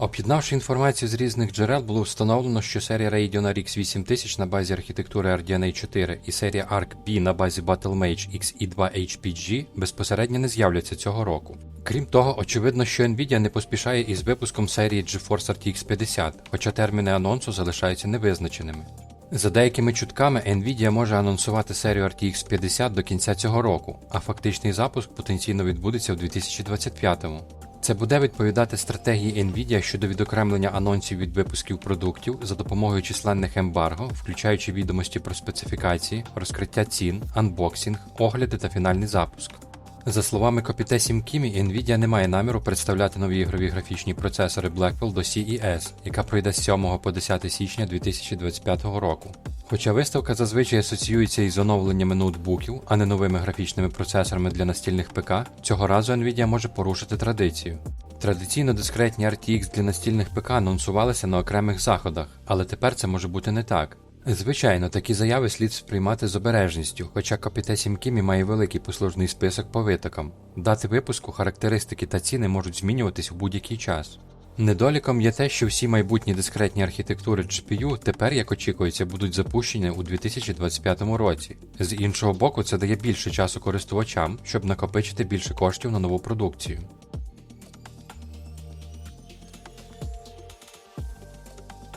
Об'єднавши інформацію з різних джерел, було встановлено, що серія Radeon RX 8000 на базі архітектури RDNA 4 і серія ARC B на базі Battlemage XE2 HPG безпосередньо не з'являться цього року. Крім того, очевидно, що Nvidia не поспішає із випуском серії GeForce RTX 50, хоча терміни анонсу залишаються невизначеними. За деякими чутками, Nvidia може анонсувати серію RTX 50 до кінця цього року, а фактичний запуск потенційно відбудеться в 2025-му. Це буде відповідати стратегії Nvidia щодо відокремлення анонсів від випусків продуктів за допомогою численних ембарго, включаючи відомості про специфікації, розкриття цін, анбоксинг, огляди та фінальний запуск. За словами Копіте Сімкімі, Nvidia не має наміру представляти нові ігрові графічні процесори Blackwell до CES, яка пройде з 7 по 10 січня 2025 року. Хоча виставка зазвичай асоціюється із оновленнями ноутбуків, а не новими графічними процесорами для настільних ПК, цього разу Nvidia може порушити традицію. Традиційно дискретні RTX для настільних ПК анонсувалися на окремих заходах, але тепер це може бути не так. Звичайно, такі заяви слід сприймати з обережністю, хоча Капіте Сімкімі має великий послужний список по витокам. Дати випуску, характеристики та ціни можуть змінюватись у будь-який час. Недоліком є те, що всі майбутні дискретні архітектури GPU тепер, як очікується, будуть запущені у 2025 році. З іншого боку, це дає більше часу користувачам, щоб накопичити більше коштів на нову продукцію.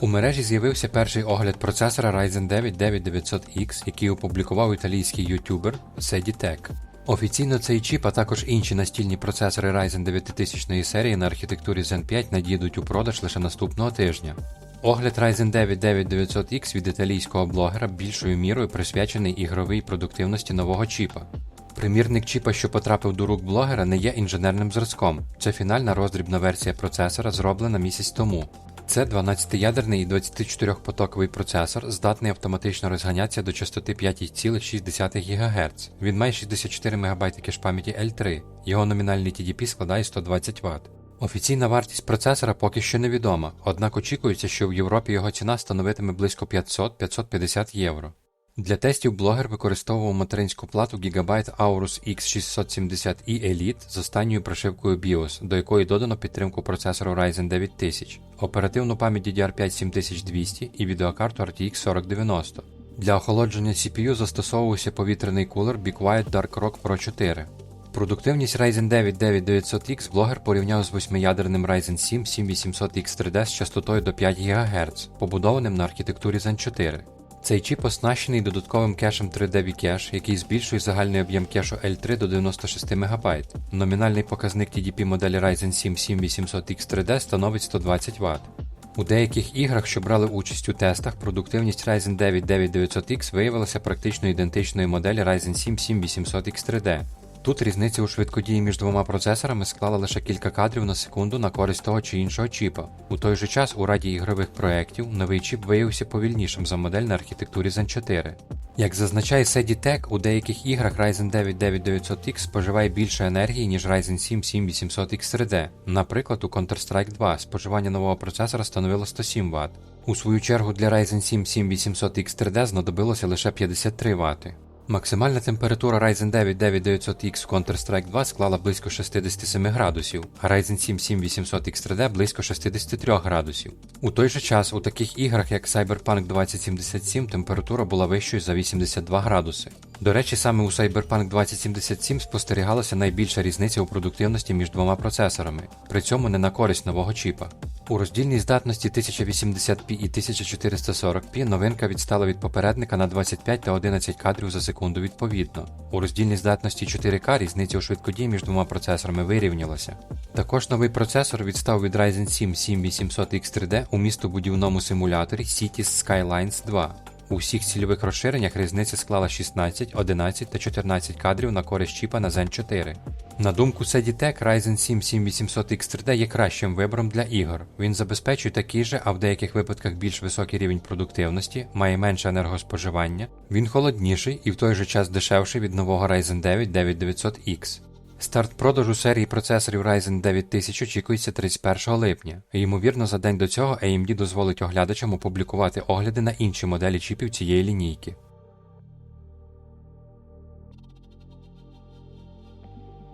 У мережі з'явився перший огляд процесора Ryzen 9 9900X, який опублікував італійський ютубер Seditech. Офіційно цей чіп, а також інші настільні процесори Ryzen 9000 серії на архітектурі Zen 5 надійдуть у продаж лише наступного тижня. Огляд Ryzen 9 9900X від італійського блогера більшою мірою присвячений ігровій продуктивності нового чіпа. Примірник чіпа, що потрапив до рук блогера, не є інженерним зразком. Це фінальна роздрібна версія процесора, зроблена місяць тому. Це 12-ядерний і 24-потоковий процесор, здатний автоматично розганятися до частоти 5,6 ГГц. Він має 64 МБ кеш пам'яті L3, його номінальний TDP складає 120 Вт. Офіційна вартість процесора поки що невідома, однак очікується, що в Європі його ціна становитиме близько 500-550 євро. Для тестів блогер використовував материнську плату Gigabyte Aorus X670E Elite з останньою прошивкою BIOS, до якої додано підтримку процесору Ryzen 9000, оперативну пам'ять DDR5 7200 і відеокарту RTX 4090. Для охолодження CPU застосовувався повітряний кулер Be Quiet Dark Rock Pro 4. Продуктивність Ryzen 9 9900X блогер порівняв з 8-ядерним Ryzen 7 7800X3D з частотою до 5 ГГц, побудованим на архітектурі Zen 4. Цей чіп оснащений додатковим кешем 3D Cache, який збільшує загальний об'єм кешу L3 до 96 МБ. Номінальний показник TDP моделі Ryzen 7 7800X3D становить 120 Вт. У деяких іграх, що брали участь у тестах, продуктивність Ryzen 9 9900X виявилася практично ідентичною моделі Ryzen 7 7800X3D. Тут різниця у швидкодії між двома процесорами склала лише кілька кадрів на секунду на користь того чи іншого чіпа. У той же час у раді ігрових проєктів новий чіп виявився повільнішим за модель на архітектурі Zen 4. Як зазначає SediTech, у деяких іграх Ryzen 9 9900X споживає більше енергії, ніж Ryzen 7 7800X3D. Наприклад, у Counter-Strike 2 споживання нового процесора становило 107 Вт. У свою чергу для Ryzen 7 7800X3D знадобилося лише 53 Вт. Максимальна температура Ryzen 9 9900X в Counter-Strike 2 склала близько 67 градусів, а Ryzen 7 7800X3D близько 63 градусів. У той же час у таких іграх, як Cyberpunk 2077, температура була вищою за 82 градуси. До речі, саме у Cyberpunk 2077 спостерігалася найбільша різниця у продуктивності між двома процесорами, при цьому не на користь нового чіпа. У роздільній здатності 1080p і 1440p новинка відстала від попередника на 25 та 11 кадрів за секунду відповідно. У роздільній здатності 4К різниця у швидкодії між двома процесорами вирівнялася. Також новий процесор відстав від Ryzen 7 7800X3D у містобудівному симуляторі Cities Skylines 2. У всіх цільових розширеннях різниця склала 16, 11 та 14 кадрів на користь чіпа на Zen 4. На думку Seditech, Ryzen 7 7800X3D є кращим вибором для ігор. Він забезпечує такий же, а в деяких випадках більш високий рівень продуктивності, має менше енергоспоживання, він холодніший і в той же час дешевший від нового Ryzen 9 9900X. Старт продажу серії процесорів Ryzen 9000 очікується 31 липня. Ймовірно, за день до цього AMD дозволить оглядачам опублікувати огляди на інші моделі чіпів цієї лінійки.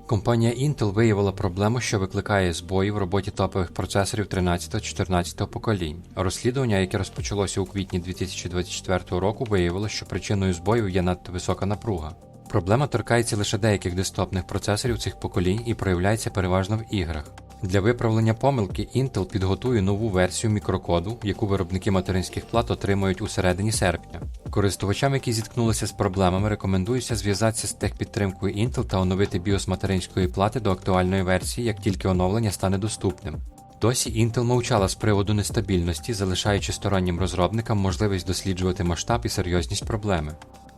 Компанія Intel виявила проблему, що викликає збої в роботі топових процесорів 13-14 поколінь. Розслідування, яке розпочалося у квітні 2024 року, виявило, що причиною збоїв є надто висока напруга. Проблема торкається лише деяких десктопних процесорів цих поколінь і проявляється переважно в іграх. Для виправлення помилки Intel підготує нову версію мікрокоду, яку виробники материнських плат отримують у середині серпня. Користувачам, які зіткнулися з проблемами, рекомендується зв'язатися з техпідтримкою Intel та оновити BIOS материнської плати до актуальної версії, як тільки оновлення стане доступним. Досі Intel мовчала з приводу нестабільності, залишаючи стороннім розробникам можливість досліджувати масштаб і серйозність проблеми.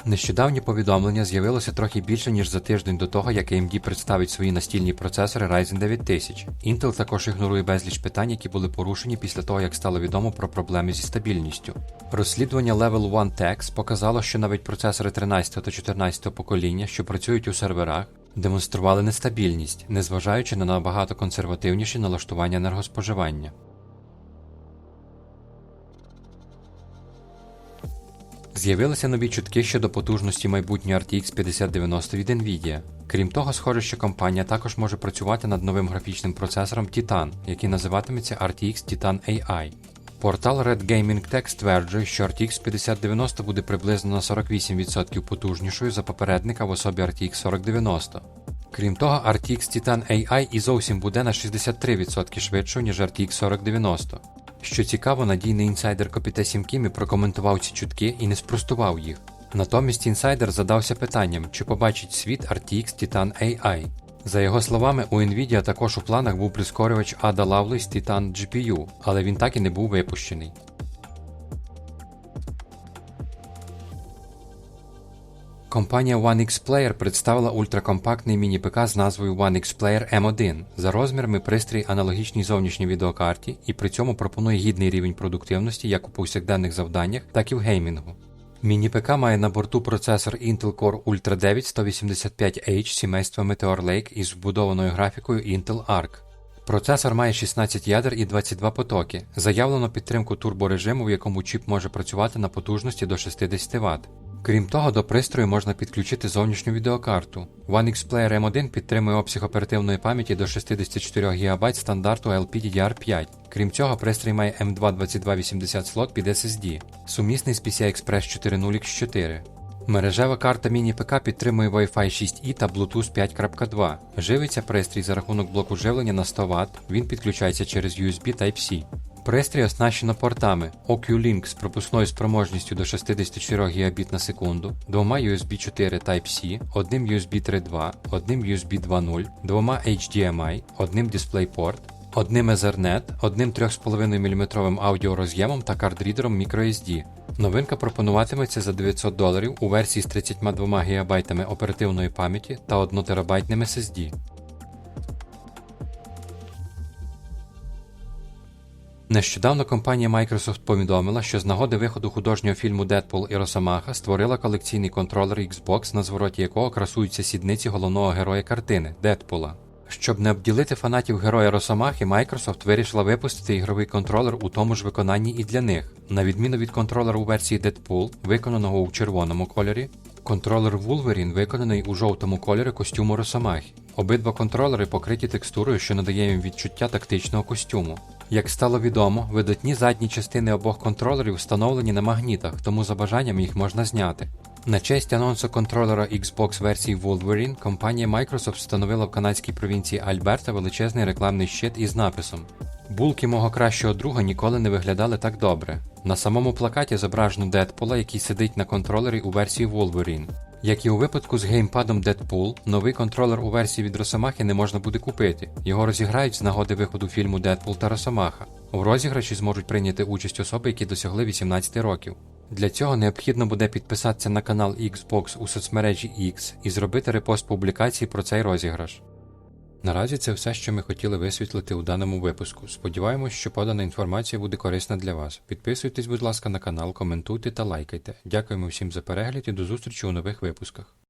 Нещодавнє повідомлення з'явилося трохи більше ніж за тиждень до того, як AMD представить свої настільні процесори Ryzen 9000. Intel також ігнорує безліч питань, які були порушені після того, як стало відомо про проблеми зі стабільністю. Розслідування Level 1 Tex показало, що навіть процесори 13 та 14 покоління, що працюють у серверах, демонстрували нестабільність, незважаючи на набагато консервативніші налаштування енергоспоживання. З'явилися нові чутки щодо потужності майбутньої RTX 5090 від Nvidia. Крім того, схоже, що компанія також може працювати над новим графічним процесором Titan, який називатиметься RTX Titan AI. Портал Red Gaming Tech стверджує, що RTX 5090 буде приблизно на 48% потужнішою за попередника в особі RTX 4090. Крім того, RTX Titan AI і зовсім буде на 63% швидшою, ніж RTX 4090. Що цікаво, надійний інсайдер Копіте Сімкімі прокоментував ці чутки і не спростував їх. Натомість інсайдер задався питанням, чи побачить світ RTX Titan AI. За його словами, у Nvidia також у планах був прискорювач Ada Lovelace Titan GPU, але він так і не був випущений. Компанія OneX Player представила ультракомпактний міні-ПК з назвою OneX Player M1. За розмірами пристрій аналогічній зовнішній відеокарті і при цьому пропонує гідний рівень продуктивності як у повсякденних завданнях, так і в геймінгу. Міні-ПК має на борту процесор Intel Core Ultra 9 185H сімейства Meteor Lake із вбудованою графікою Intel Arc. Процесор має 16 ядер і 22 потоки. Заявлено підтримку турборежиму, в якому чіп може працювати на потужності до 60 Вт. Крім того, до пристрою можна підключити зовнішню відеокарту. One Player M1 підтримує обсяг оперативної пам'яті до 64 ГБ стандарту LPDDR5. Крім цього, пристрій має M22280 слот під SSD, сумісний з PCI Express 4.0 X4. Мережева карта міні-ПК підтримує Wi-Fi 6E та Bluetooth 5.2. Живиться пристрій за рахунок блоку живлення на 100 Вт, він підключається через USB Type-C. Пристрій оснащено портами OcuLink з пропускною спроможністю до 64 Гбіт на секунду, двома USB 4 Type-C, одним USB 3.2, одним USB 2.0, двома HDMI, одним DisplayPort, одним Ethernet, одним 3,5 мм аудіороз'ємом та кардрідером microSD. Новинка пропонуватиметься за 900 доларів у версії з 32 ГБ оперативної пам'яті та 1 ТБ SSD. Нещодавно компанія Microsoft повідомила, що з нагоди виходу художнього фільму Deadpool і Росомаха створила колекційний контролер Xbox, на звороті якого красуються сідниці головного героя картини Дедпула. Щоб не обділити фанатів героя Росомахи, Microsoft вирішила випустити ігровий контролер у тому ж виконанні і для них. На відміну від контролера у версії Deadpool, виконаного у червоному кольорі, контролер Wolverine виконаний у жовтому кольорі костюму Росомахи. Обидва контролери покриті текстурою, що надає їм відчуття тактичного костюму. Як стало відомо, видатні задні частини обох контролерів встановлені на магнітах, тому за бажанням їх можна зняти. На честь анонсу контролера Xbox версії Wolverine компанія Microsoft встановила в канадській провінції Альберта величезний рекламний щит із написом Булки мого кращого друга ніколи не виглядали так добре. На самому плакаті зображено Дедпула, який сидить на контролері у версії Wolverine. Як і у випадку з геймпадом Deadpool, новий контролер у версії від Росомахи не можна буде купити. Його розіграють з нагоди виходу фільму Deadpool та Росомаха. У розіграші зможуть прийняти участь особи, які досягли 18 років. Для цього необхідно буде підписатися на канал Xbox у соцмережі X і зробити репост публікації про цей розіграш. Наразі це все, що ми хотіли висвітлити у даному випуску. Сподіваємось, що подана інформація буде корисна для вас. Підписуйтесь, будь ласка, на канал, коментуйте та лайкайте. Дякуємо всім за перегляд і до зустрічі у нових випусках.